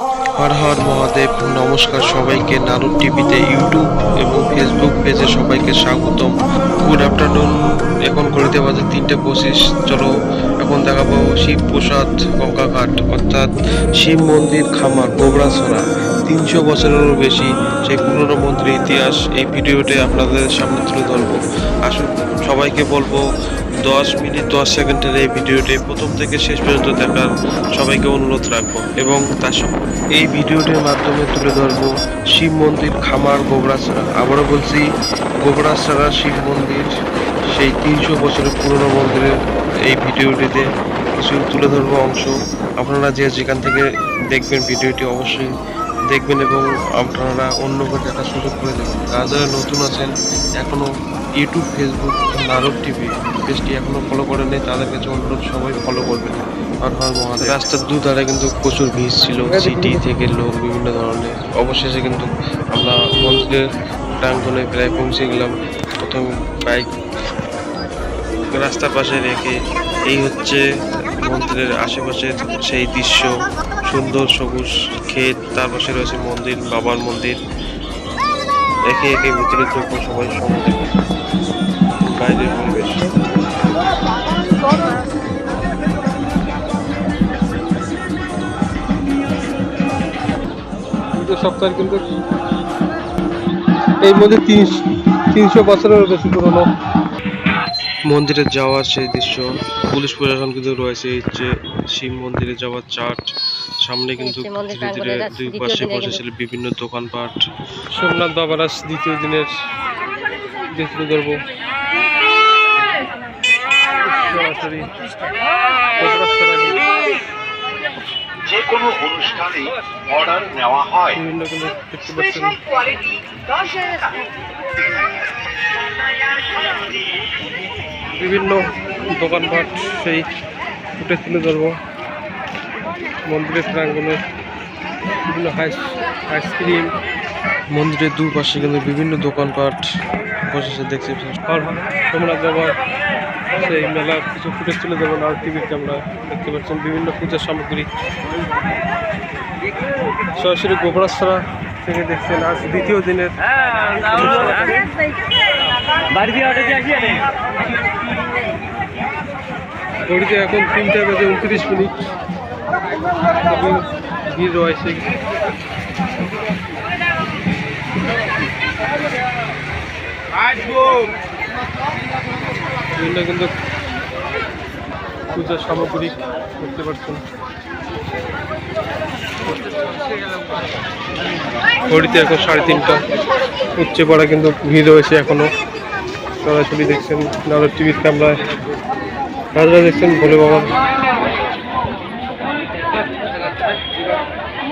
হর হর মহাদেব, নমস্কার সবাইকে। নারদ টিভিতে ইউটিউব এবং ফেসবুক পেজে সবাইকে স্বাগতম। গুড আফটারনুন, এখন ঘড়িতে বাজে তিনটে পঁচিশ। চলো এখন দেখাবো শিব প্রসাদ গঙ্গাঘাট, অর্থাৎ শিব মন্দির খামার, গোবরাছড়া। তিনশো বছরেরও বেশি সেই পুরনো মন্দিরের ইতিহাস এই ভিডিওতে আপনাদের সামনে তুলে ধরবো। আসুন, সবাইকে বলব দশ মিনিট, দশ সেকেন্ডের এই ভিডিওটি প্রথম থেকে শেষ পর্যন্ত দেখার সবাইকে অনুরোধ রাখব এবং তার এই ভিডিওটির মাধ্যমে তুলে ধরবো শিব মন্দির, খামার গোবরাছড়া আবারও বলছি গোবরাছড়া শিব মন্দির, সেই তিনশো বছরের পুরনো মন্দিরের এই ভিডিওটিতে কিছু তুলে ধরবো অংশ। আপনারা যে যেখান থেকে দেখবেন ভিডিওটি অবশ্যই দেখবেন এবং আপনারা অন্যকে দেখার সুযোগ করে দেবেন। যারা যারা নতুন আছেন এখনও ইউটিউব, ফেসবুক নারদ টিভি, পেজটি এখনও ফলো করেননি তাদের কাছে অনুরোধ, সবাই ফলো করবেন আর হর মহাদেব। রাস্তার দুধারে কিন্তু প্রচুর ভিড় ছিল সিটি থেকে লোক বিভিন্ন ধরনের। অবশেষে কিন্তু আমরা মন্দিরের প্রাঙ্গনে প্রায় পৌঁছে গেলাম। প্রথম বাইক রাস্তার পাশে রেখে এই হচ্ছে মন্দিরের আশেপাশের সেই দৃশ্য। সুন্দর সবুজ ক্ষেত, তার পাশে রয়েছে মন্দির, বাবার মন্দির। একে একে ভিতরে ঢুকবো সবাই দেবে বাইরের পরিবেশ পুজো সপ্তাহে কিন্তু এই মধ্যে তিন তিনশো বছরেরও বেশি পুরনো। মন্দিরে যাওয়ার সেই দৃশ্য পুলিশ প্রশাসন কিন্তু রয়েছে এই যে শিব মন্দিরে যাওয়ার চার্ট। সামনে কিন্তু ধীরে ধীরে দুই পাশে বসেছিল বিভিন্ন দোকানপাট। সোমনাথ বাবারাস দ্বিতীয় দিনের দেখতে ধরবো সরাসরি যে কোনো অনুষ্ঠানে অর্ডার নেওয়া হয়। বিভিন্ন কিন্তু দেখতে পাচ্ছেন। বিভিন্ন দোকানপাট সেই ফুটে তুলে ধরবো। মন্দিরের প্রাঙ্গণে বিভিন্ন হাইস আইসক্রিম মন্দিরের দুপাশে কিন্তু বিভিন্ন দোকানপাট বসেছে দেখছি। সোমনাথ বাবার সেই মেলা কিছু ফুটেজ তুলে দেবো আর টিভির ক্যামেরা দেখতে পাচ্ছেন বিভিন্ন পূজার সামগ্রী। সরাসরি গোবরাছড়া থেকে দেখছেন আজ দ্বিতীয় দিনের ঘড়িতে এখন তিনটা বেজে উনত্রিশ মিনিট। ভিড় রয়েছে। কিন্তু সামগ্রী দেখতে পাচ্ছেন। ঘড়িতে এখন সাড়ে তিনটা। উচ্চে পড়া কিন্তু ভিড় রয়েছে এখনও। সরাসরি দেখছেন নারদ টিভির ক্যামেরায়। রাজরা দেখছেন ভোলে বাবার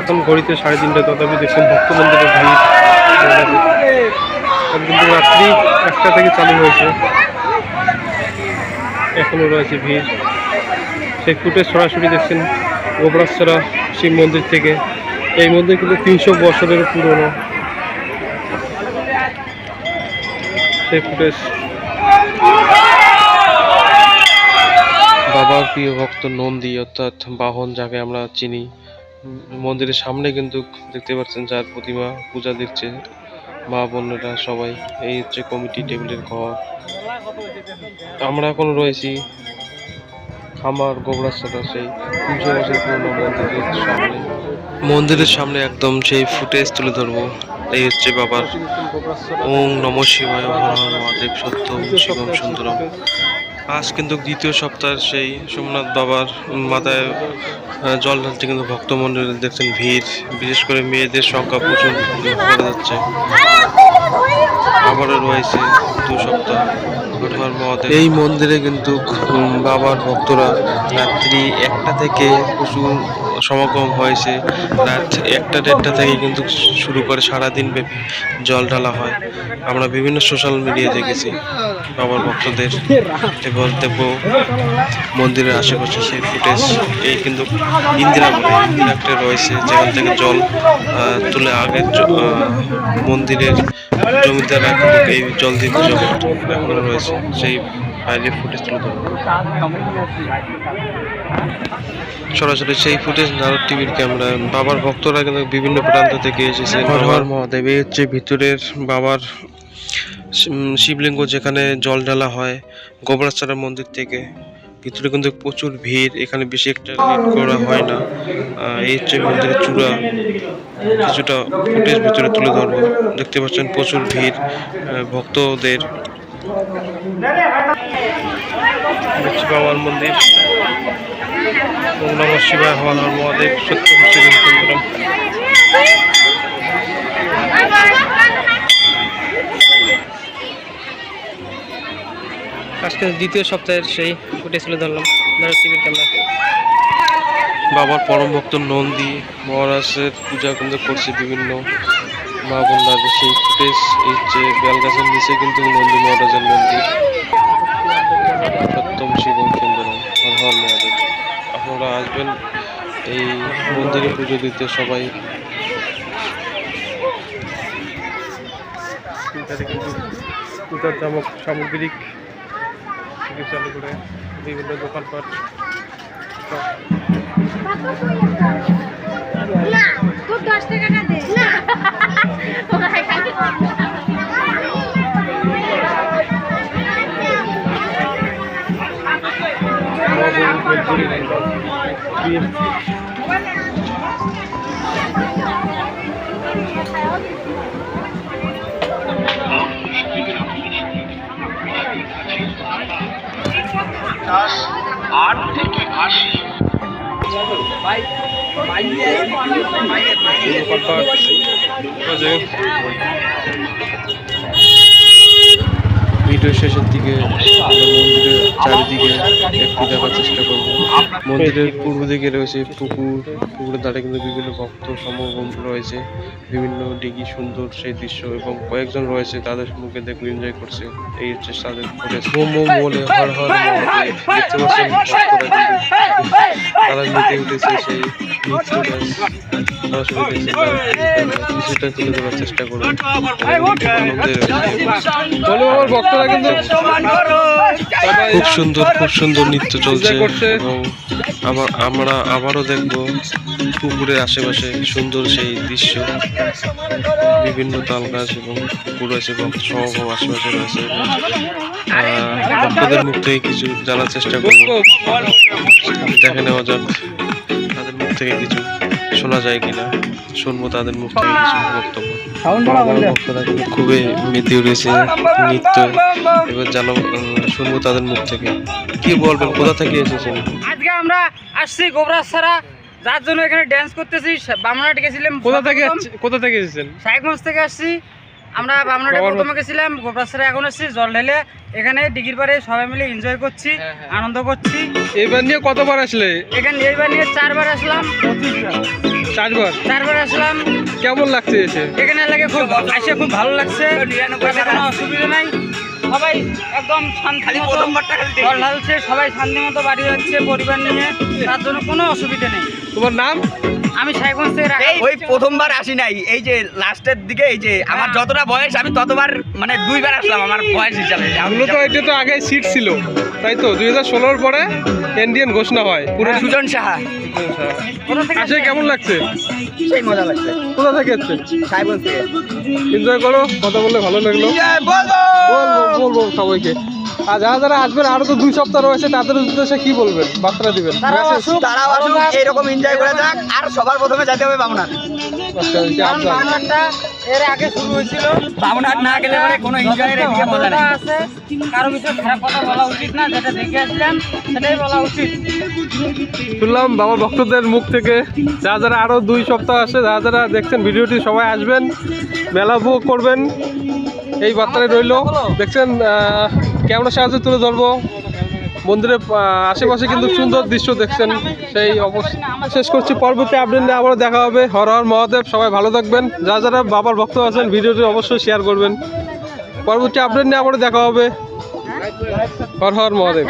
এখন ঘড়িতে সাড়ে তিনটা, তথাপি দেখছেন ভক্ত মন্দিরের ভিড় কিন্তু রাত্রি একটা থেকে চালু হয়েছে। এখনও রয়েছে ভিড়। সেই ফুটে সরাসরি দেখছেন গোবরাছড়া শিব মন্দির থেকে। এই মন্দির কিন্তু তিনশো বছরের পুরনো। সেই ফুটেজ বাবার প্রিয় ভক্ত নন্দী, অর্থাৎ বাহন যাকে আমরা চিনি মন্দিরের সামনে কিন্তু দেখতে পাচ্ছেন যার প্রতিমা, পূজা দিচ্ছে মা বোনেরা সবাই। এই হচ্ছে কমিটি টেবিলের ঘর। আমরা এখন রয়েছি খামার গোবরাছড়া সেই তিনশো বছর পুরনো মন্দিরের সামনে। মন্দিরের সামনে একদম সেই ফুটেজ তুলে ধরবো। এই হচ্ছে বাবার ওম নম শিবায় মহাদেব সত্যম শিবম সুন্দরম। আজ কিন্তু দ্বিতীয় সপ্তাহের সেই সোমনাথ বাবার মাথায় জল ঢালতে কিন্তু ভক্ত মন্দিরে দেখছেন ভিড়, বিশেষ করে মেয়েদের সংখ্যা প্রচুর দেখা যাচ্ছে। আবারও রয়েছে দু সপ্তাহ। এই মন্দিরে কিন্তু বাবার ভক্তরা রাত্রি একটা থেকে প্রচুর সমাগম হয়েছে। রাত একটা দেড়টা থেকে কিন্তু শুরু করে সারাদিন ব্যাপী জল ঢালা হয়। আমরা বিভিন্ন সোশ্যাল মিডিয়া দেখেছি বাবার ভক্তদের। এবার দেখব মন্দিরের আশেপাশে সেই ফুটেজ এই কিন্তু ইন্দিরা বলে ইন্দিরা একটা রয়েছে, যেখান থেকে জল তুলে আগের মন্দিরের জমিদাররা কিন্তু এই জল দিতে জল এখনও রয়েছে সেই বাইরের ফুটেজ তুলে ধরবো। সরাসরি সেই ফুটেজ নারদ টিভির ক্যামেরা বাবার ভক্তরা কিন্তু বিভিন্ন প্রান্ত থেকে এসেছে। হর মহাদেব এই হচ্ছে ভিতরের বাবার শিবলিঙ্গ যেখানে জল ঢালা হয় গোবরাচারা মন্দির থেকে ভিতরে কিন্তু প্রচুর ভিড়। এখানে বেশি একটা লেট করা হয় না। এই হচ্ছে মন্দিরের চূড়া, কিছুটা ফুটেজ ভিতরে তুলে ধরবো। দেখতে পাচ্ছেন প্রচুর ভিড় ভক্তদের। বাবার মন্দির। নম শিবায় হর মহাদেব শিবম আজকে দ্বিতীয় সপ্তাহের সেই ফুটেজ তুলে ধরলাম। ধরো টিভির ক্যামেরা বাবার পরম ভক্ত নন্দী মহারাজের পূজা কিন্তু করছে বিভিন্ন মা বোনরা সেই ফুটেজ এই যে বেলগাছের নিচে কিন্তু নন্দী মহারাজের মন্দির। সত্যম শিবম সুন্দরম হর হর মহাদেব। আপনারা আসবেন, এই মন্দিরে পুজো দিতে সবাই। পূজার সামগ্রিক চালু করে বিভিন্ন দোকানপাট। সব না ভিডিও শেষের দিকে মন্দিরের চারিদিকে একটু দেখার চেষ্টা করব। মন্দিরের পূর্ব দিকে রয়েছে পুকুর। পুকুরের ধারে কিন্তু বিভিন্ন ভক্ত সমাগম রয়েছে। বিভিন্ন ডিগি সুন্দর সেই দৃশ্য এবং কয়েকজন রয়েছে তাদের মুখে দেখে এনজয় করছে। এই হচ্ছে তাদের বলে হর হর দেখতে পাচ্ছেন ভক্তরা কিন্তু তারা মেতে উঠেছে সেই চেষ্টা খুব সুন্দর খুব সুন্দর নৃত্য চলছে। এবং আমার আমরা আবারও দেখব পুকুরের আশেপাশে সুন্দর সেই দৃশ্য। বিভিন্ন তাল গাছ এবং পুকুর আছে এবং সমাগম আশেপাশে রয়েছে। ভক্তদের মুখ থেকে কিছু জানার চেষ্টা করব। দেখে নেওয়া যাক। থেকে কিছু শোনা যায় কিনা শুনব তাদের মুখ থেকে কিছু বক্তব্য। ভক্তরা কিন্তু খুবই মেতে উঠেছে নৃত্য এবার জানো শুনব তাদের মুখ থেকে। কি বলবেন কোথা থেকে এসেছেন? আজকে আমরা আসছি গোবরাজ ছাড়া যার জন্য এখানে ড্যান্স করতেছি বামনাট গেছিলাম কোথা থেকে কোথা থেকে এসেছেন? সাহেবগঞ্জ থেকে আসছি। আমরা বামনাটে প্রথমে গেছিলাম ছাড়া এখন আসছি জল ঢেলে এখানে ডিগির পারে সবাই মিলে এনজয় করছি আনন্দ করছি। এইবার নিয়ে কতবার আসলে? এখানে এইবার নিয়ে চারবার আসলাম। চারবার? চারবার আসলাম। কেমন লাগছে এসে? এখানে লাগে খুব আসে খুব ভালো লাগছে। কোনো অসুবিধা নাই। সবাই একদম শান্তি মতো জল ঢালছে সবাই শান্তি মতো বাড়ি যাচ্ছে পরিবার নিয়ে। তার জন্য কোনো অসুবিধা নেই। তোমার নাম? আমি থেকে ওই প্রথমবার আসি নাই। এই যে লাস্টের দিকে এই যে আমার যতটা বয়স আমি ততবার মানে দুইবার আসলাম আমার বয়স হিসাবে। মূলত এটা তো আগে সিট ছিল। তাই তো? দুই হাজার ষোলোর পরে ইন্ডিয়ান ঘোষণা হয়। পুরো সুজন সাহা। আসে কেমন লাগছে? সেই মজা লাগছে। কোথা থেকে এসছে থেকে এনজয় করো কথা বললে ভালো লাগল। বলব বলব বলব সবাইকে আর যারা যারা আসবেন আরও তো দুই সপ্তাহ রয়েছে তাদের উদ্দেশ্যে কি বলবেন? বার্তা দিবেন। আসুক এরকম এনজয় করে যাক আর সবার প্রথমে যেতে হবে বামনার এই যে কারণ আপনার। বামনাটটা এর আগে শুরু হয়েছিল। বামনার না গেলে পরে কোনো এনজয়ের এদিকে মজা নেই। আছে। কারও কিছু খারাপ কথা বলা উচিত না যেটা দেখে আসলাম সেটাই বলা উচিত। শুনলাম বাবা ভক্তদের মুখ থেকে যারা যারা আরও দুই সপ্তাহ আসে যারা যারা দেখছেন ভিডিওটি সবাই আসবেন মেলা উপভোগ করবেন। এই বার্তায় রইল। দেখছেন কেমন ক্যামেরার সাহায্যে তুলে ধরবো? মন্দিরের আশেপাশে কিন্তু সুন্দর দৃশ্য দেখছেন। সেই অবস্থা শেষ করছি পরবর্তী আপডেট নিয়ে আবারও দেখা হবে। হর হর মহাদেব সবাই ভালো থাকবেন। যারা যারা বাবার ভক্ত আছেন ভিডিওটি অবশ্যই শেয়ার করবেন। পরবর্তী আপডেট নিয়ে আবারও দেখা হবে। হর হর মহাদেব।